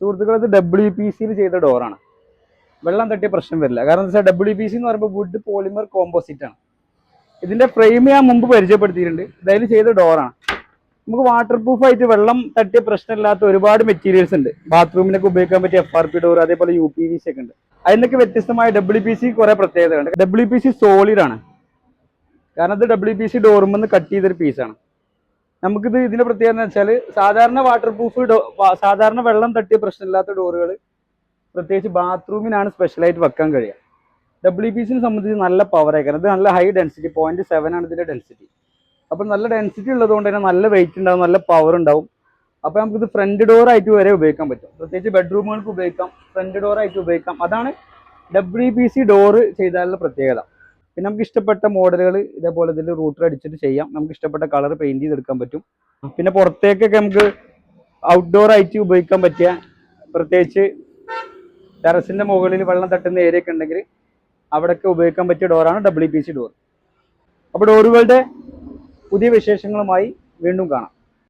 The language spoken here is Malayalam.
സുഹൃത്തുക്കൾ ഇത് ഡബ്ല്യു പി സിയിൽ ചെയ്ത ഡോറാണ് വെള്ളം തട്ടിയ പ്രശ്നം വരില്ല. കാരണം എന്താ വെച്ചാൽ ഡബ്ല്യു പി സി എന്ന് പറയുമ്പോൾ വുഡ് പോളിമർ കോമ്പോസിറ്റ് ആണ്. ഇതിന്റെ ഫ്രെയിം ഞാൻ മുമ്പ് പരിചയപ്പെടുത്തിയിട്ടുണ്ട്. ഇതായാലും ചെയ്ത ഡോറാണ് നമുക്ക് വാട്ടർ പ്രൂഫ് ആയിട്ട് വെള്ളം തട്ടിയ പ്രശ്നമില്ലാത്ത ഒരുപാട് മെറ്റീരിയൽസ് ഉണ്ട്. ബാത്റൂമിനൊക്കെ ഉപയോഗിക്കാൻ പറ്റിയ എഫ് ആർ പി ഡോർ അതേപോലെ യു പി വി സി ഒക്കെ ഉണ്ട്. അതിനൊക്കെ വ്യത്യസ്തമായ ഡബ്ല്യു പി സി കുറെ പ്രത്യേകതകളുണ്ട്. ഡബ്ല്യു പി സി സോളിഡ് ആണ്. കാരണം ഇത് ഡബ്ല്യു പി സി ഡോറുമെന്ന് കട്ട് ചെയ്തൊരു പീസാണ് നമുക്കിത് ഇതിന്റെ പ്രത്യേകത എന്ന് വെച്ചാൽ സാധാരണ വാട്ടർ പ്രൂഫ് സാധാരണ വെള്ളം തട്ടിയ പ്രശ്നമില്ലാത്ത ഡോറുകൾ പ്രത്യേകിച്ച് ബാത്റൂമിനാണ് സ്പെഷ്യലായിട്ട് വെക്കാൻ കഴിയുക. ഡബ്ല്യു പി സിനെ സംബന്ധിച്ച് നല്ല പവർ ഇത് നല്ല ഹൈ ഡെൻസിറ്റി പോയിന്റ് സെവൻ ആണ് ഇതിന്റെ ഡെൻസിറ്റി അപ്പോൾ നല്ല ഡെൻസിറ്റി ഉള്ളതുകൊണ്ട് തന്നെ നല്ല വെയിറ്റ് ഉണ്ടാവും നല്ല പവർ ഉണ്ടാവും. അപ്പോൾ നമുക്കിത് ഫ്രണ്ട് ഡോർ ആയിട്ട് വരെ ഉപയോഗിക്കാൻ പറ്റും. പ്രത്യേകിച്ച് ബെഡ്റൂമുകൾക്ക് ഉപയോഗിക്കാം ഫ്രണ്ട് ഡോർ ആയിട്ട് ഉപയോഗിക്കാം. അതാണ് ഡബ്ല്യു പി സി ഡോറ് ചെയ്താലുള്ള പ്രത്യേകത. പിന്നെ നമുക്ക് ഇഷ്ടപ്പെട്ട മോഡലുകൾ ഇതേപോലെ ഇതിൽ റൂട്ടർ അടിച്ചിട്ട് ചെയ്യാം. നമുക്ക് ഇഷ്ടപ്പെട്ട കളർ പെയിന്റ് ചെയ്തെടുക്കാൻ പറ്റും. പിന്നെ പുറത്തേക്കൊക്കെ നമുക്ക് ഔട്ട്ഡോർ ആയിട്ട് ഉപയോഗിക്കാൻ പറ്റിയ പ്രത്യേകിച്ച് ടെറസിന്റെ മുകളിൽ വെള്ളം തട്ടുന്ന ഏരിയ ഒക്കെ ഉണ്ടെങ്കിൽ അവിടെയൊക്കെ ഉപയോഗിക്കാൻ പറ്റിയ ഡോറാണ് ഡബ്ല്യു പി സി ഡോർ അപ്പോൾ ഡോറുകളുടെ പുതിയ വിശേഷങ്ങളുമായി വീണ്ടും കാണാം.